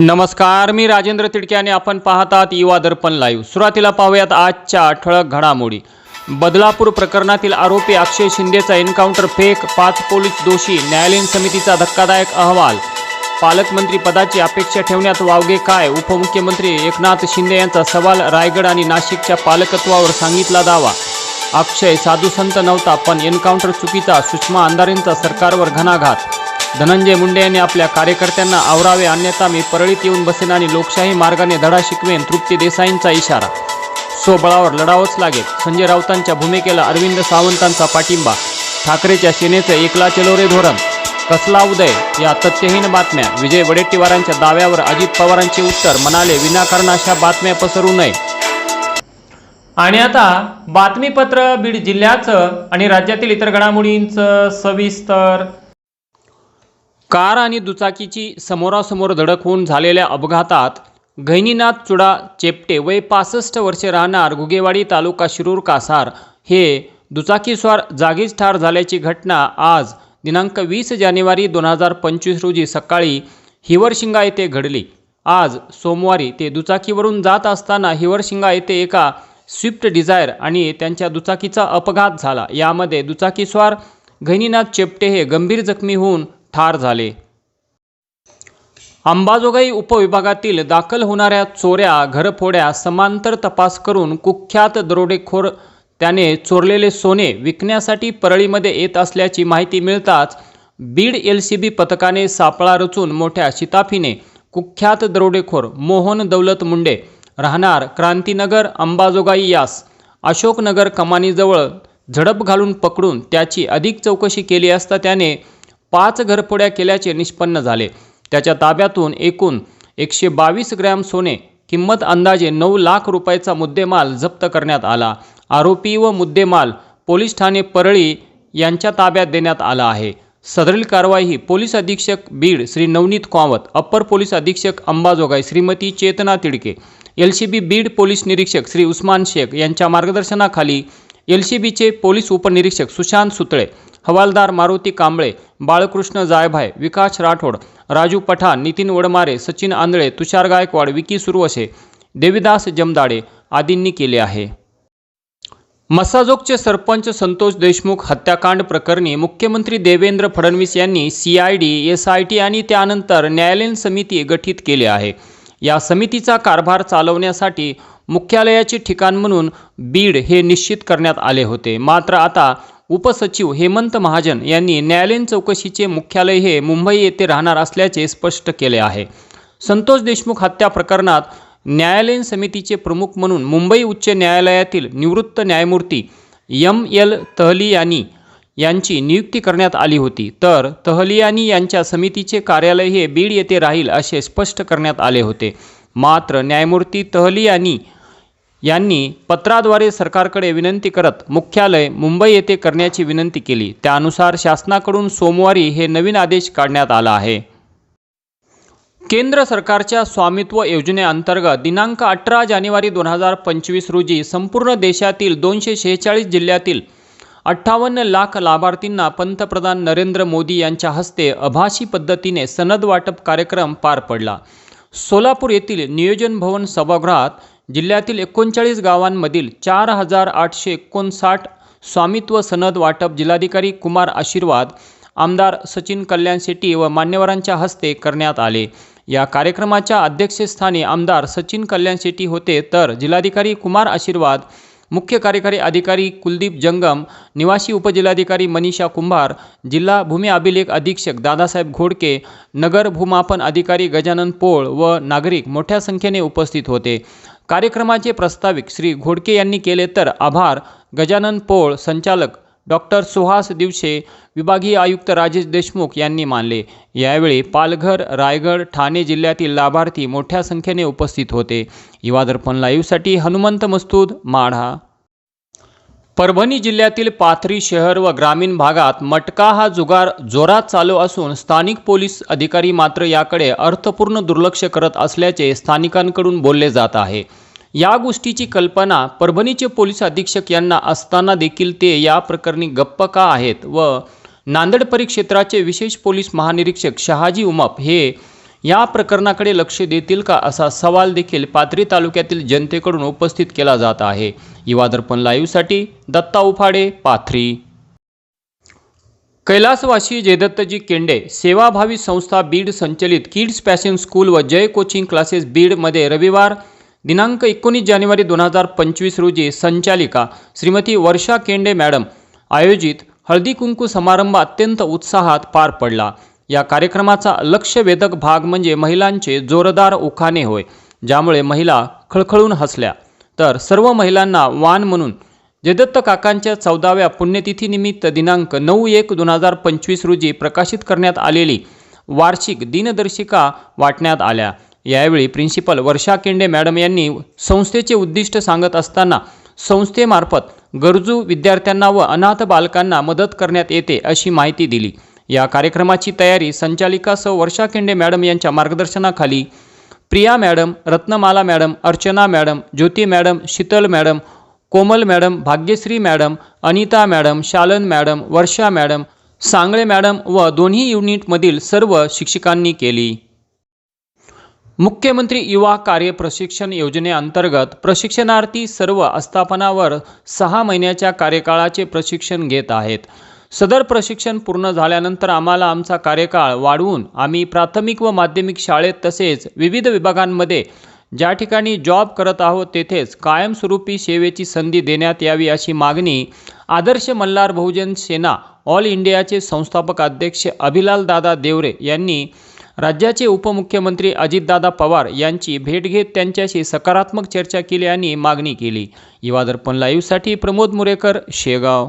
नमस्कार मी राजेंद्र तिडके आणि आपण पाहतात युवा दर्पण लाईव्ह सुरुवातीला पाहूयात आजच्या ठळक घडामोडी. बदलापूर प्रकरणातील आरोपी अक्षय शिंदेचा एन्काउंटर फेक पाच पोलीस दोषी न्यायालयीन समितीचा धक्कादायक अहवाल. पालकमंत्री पदाची अपेक्षा ठेवण्यात वावगे काय? उपमुख्यमंत्री एकनाथ शिंदे यांचा सवाल रायगड आणि नाशिकच्या पालकत्वावर सांगितला दावा. अक्षय साधू संत नव्हता पण एन्काउंटर चुकीचा सुषमा अंधारेंचा सरकारवर घणाघात. धनंजय मुंडे यांनी आपल्या कार्यकर्त्यांना आवरावे अन्यथा मी परळीत येऊन बसेन आणि लोकशाही मार्गाने धडा शिकवेन तृप्ती देसाईंचा इशारा. स्वबळावर लढावंच लागेल. संजय राऊतांच्या भूमिकेला अरविंद सावंतांचा पाठिंबा. ठाकरेच्या सेनेचं एकला चलोरे धोरण. कसला उदय? या तथ्यहीन बातम्या. विजय वडेट्टीवारांच्या दाव्यावर अजित पवारांचे उत्तर. म्हणाले विनाकारण अशा बातम्या पसरू नये. आणि आता बातमीपत्र बीड जिल्ह्याचं आणि राज्यातील इतर घडामोडींचं सविस्तर कार आणि दुचाकीची समोरासमोर धडक होऊन झालेल्या अपघातात गहिनीनाथ चुडा चेपटे वय पासष्ट वर्षे राहणार गुगेवाडी तालुका शिरूर कासार. हे दुचाकीस्वार जागीच ठार झाल्याची घटना आज दिनांक वीस जानेवारी दोन हजार पंचवीस रोजी सकाळी हिवरशिंगा येथे घडली. आज सोमवारी ते दुचाकीवरून जात असताना हिवरशिंगा येथे एका स्विफ्ट डिझायर आणि त्यांच्या दुचाकीचा अपघात झाला. यामध्ये दुचाकीस्वार गहिनीनाथ चेपटे हे गंभीर जखमी होऊन ठार झाले. अंबाजोगाई उपविभागातील दाखल होणाऱ्या चोऱ्या घरफोड्या समांतर तपास करून कुख्यात दरोडेखोर त्याने चोरलेले सोने विकण्यासाठी परळीमध्ये येत असल्याची माहिती मिळताच बीड एल सी बी पथकाने सापळा रचून मोठ्या शिताफीने कुख्यात दरोडेखोर मोहन दौलत मुंडे राहणार क्रांतीनगर अंबाजोगाई यास अशोकनगर कमानीजवळ झडप घालून पकडून त्याची अधिक चौकशी केली असता त्याने पाच घरफोड्या केल्याचे निष्पन्न झाले. त्याच्या ताब्यातून एकूण एकशे बावीस ग्रॅम सोने किंमत अंदाजे नऊ लाख रुपयाचा मुद्देमाल जप्त करण्यात आला. आरोपी व मुद्देमाल पोलीस ठाणे परळी यांच्या ताब्यात देण्यात आला आहे. सदरील कारवाई ही पोलीस अधीक्षक बीड श्री नवनीत कावत अप्पर पोलीस अधीक्षक Ambajogai Shrimati Chetna Tidke L C B Beed police निरीक्षक श्री उस्मान शेख यांच्या मार्गदर्शनाखाली एल सी बीचे पोलीस उपनिरीक्षक सुशांत सुतळे हवालदार मारुती कांबळे बाळकृष्ण जायभाय विकास राठोड राजू पठाण नितीन वडमारे सचिन आंधळे तुषार गायकवाड विकी सुरवसे देविदास जमदाडे आदींनी केले आहे. मसाजोगचे सरपंच संतोष देशमुख हत्याकांड प्रकरणी मुख्यमंत्री देवेंद्र फडणवीस यांनी C I D S I T आणि त्यानंतर न्यायालयीन समिती गठीत केली आहे. या समितीचा कारभार चालवण्यासाठी मुख्यालयाचे ठिकाण म्हणून बीड हे निश्चित करण्यात आले होते. मात्र आता उपसचिव हेमंत महाजन यांनी न्यायालयीन चौकशीचे मुख्यालय हे मुंबई येथे राहणार असल्याचे स्पष्ट केले आहे. संतोष देशमुख हत्या प्रकरणात न्यायालयीन समितीचे प्रमुख म्हणून मुंबई उच्च न्यायालयातील निवृत्त न्यायमूर्ती यम एल तहलियानी यांची नियुक्ती करण्यात आली होती. तर तहलियानी यांच्या समितीचे कार्यालय हे बीड येथे राहील असे स्पष्ट करण्यात आले होते. मात्र न्यायमूर्ती तहलियानी यांनी पत्राद्वारे सरकारकडे विनंती करत मुख्यालय मुंबई येथे करण्याची विनंती केली. त्यानुसार शासनाकडून सोमवारी हे नवीन आदेश काढण्यात आला आहे. केंद्र सरकारच्या स्वामित्व योजनेअंतर्गत दिनांक अठरा जानेवारी दोन हजार पंचवीस रोजी संपूर्ण देशातील दोनशे शेहेचाळीस जिल्ह्यातील अठ्ठावन्न लाख लाभार्थींना पंतप्रधान नरेंद्र मोदी यांच्या हस्ते आभासी पद्धतीने सनद वाटप कार्यक्रम पार पडला. सोलापूर येथील नियोजन भवन सभागृहात जिल्ह्यातील एकोणचाळीस गावांमधील चार हजार आठशे एकोणसाठ स्वामित्व सनद वाटप जिल्हाधिकारी कुमार आशीर्वाद आमदार सचिन कल्याण शेट्टी व मान्यवरांच्या हस्ते करण्यात आले. या कार्यक्रमाच्या अध्यक्षस्थानी आमदार सचिन कल्याण शेट्टी होते तर जिल्हाधिकारी कुमार आशीर्वाद मुख्य कार्यकारी अधिकारी कुलदीप जंगम निवासी उपजिल्हाधिकारी मनीषा कुंभार जिल्हा भूमी अभिलेख अधीक्षक दादासाहेब घोडके नगर भूमापन अधिकारी गजानन पोळ व नागरिक मोठ्या संख्येने उपस्थित होते. कार्यक्रमाचे प्रस्ताविक श्री घोडके यांनी केले तर आभार. गजानन पोळ संचालक डॉक्टर सुहास दिवशे विभागीय आयुक्त राजेश देशमुख यांनी मानले. यावेळी पालघर रायगड ठाणे जिल्ह्यातील लाभार्थी मोठ्या संख्येने उपस्थित होते. युवा दर्पण लाईव्हसाठी हनुमंत मस्तूद माढा. परभणी जिल्ह्यातील पाथरी शहर व ग्रामीण भागात मटका हा जुगार जोरात चालू असून स्थानिक पोलीस अधिकारी मात्र याकडे अर्थपूर्ण दुर्लक्ष करत असल्याचे स्थानिकांकडून बोलले जात आहे. या गोष्टीची कल्पना परभणीचे पोलीस अधीक्षक यांना असताना देखील ते या प्रकरणी गप्प का आहेत व नांदेड परिक्षेत्राचे विशेष पोलीस महानिरीक्षक शहाजी उमप हे या प्रकरणाकडे लक्ष देतील का असा सवाल देखील पाथरी तालुक्यातील जनतेकडून उपस्थित केला जात आहे. युवादर्पण लाईव्हसाठी दत्ता उफाडे पाथरी. कैलासवासी जयदत्तजी केंडे सेवाभावी संस्था बीड संचलित किड्स पॅशन स्कूल व जय कोचिंग क्लासेस बीडमध्ये रविवार दिनांक एकोणीस जानेवारी दोन हजार पंचवीस रोजी संचालिका श्रीमती वर्षा केंडे मॅडम आयोजित हळदी कुंकू समारंभ अत्यंत उत्साहात पार पडला. या कार्यक्रमाचा लक्षवेधक भाग म्हणजे महिलांचे जोरदार उखाणे होय ज्यामुळे महिला खळखळून हसल्या. तर सर्व महिलांना वान म्हणून जयदत्त काकांच्या चौदाव्या पुण्यतिथीनिमित्त दिनांक नऊ एक दोन हजार पंचवीस रोजी प्रकाशित करण्यात आलेली वार्षिक दिनदर्शिका वाटण्यात आल्या. यावेळी प्रिन्सिपल वर्षा केंडे मॅडम यांनी संस्थेचे उद्दिष्ट सांगत असताना संस्थेमार्फत गरजू विद्यार्थ्यांना व अनाथ बालकांना मदत करण्यात येते अशी माहिती दिली. या कार्यक्रमाची तयारी संचालिका सौ वर्षा केंडे मॅडम यांच्या मार्गदर्शनाखाली. Priya madam Ratnamala madam Archana madam Jyoti madam Sheetal madam Komal madam Bhagyashree madam Anita madam Shalan madam Varsha madam Sangle madam व दोन्ही युनिटमधील सर्व शिक्षकांनी केली. मुख्यमंत्री युवा कार्य प्रशिक्षण योजनेअंतर्गत प्रशिक्षणार्थी सर्व आस्थापनावर सहा महिन्याच्या कार्यकाळाचे प्रशिक्षण घेत आहेत. सदर प्रशिक्षण पूर्ण झाल्यानंतर आम्हाला आमचा कार्यकाळ वाढवून आम्ही प्राथमिक व माध्यमिक शाळेत तसेच विविध विभागांमध्ये ज्या ठिकाणी जॉब करत आहोत तेथेच कायमस्वरूपी सेवेची संधी देण्यात यावी अशी मागणी आदर्श मल्हार बहुजन सेना ऑल इंडियाचे संस्थापक अध्यक्ष अभिलाल दादा देवरे यांनी राज्याचे उपमुख्यमंत्री अजितदादा पवार यांची भेट घेत त्यांच्याशी सकारात्मक चर्चा केली आणि मागणी केली. युवा दर्पण लाईव्हसाठी प्रमोद मुरेकर शेगाव.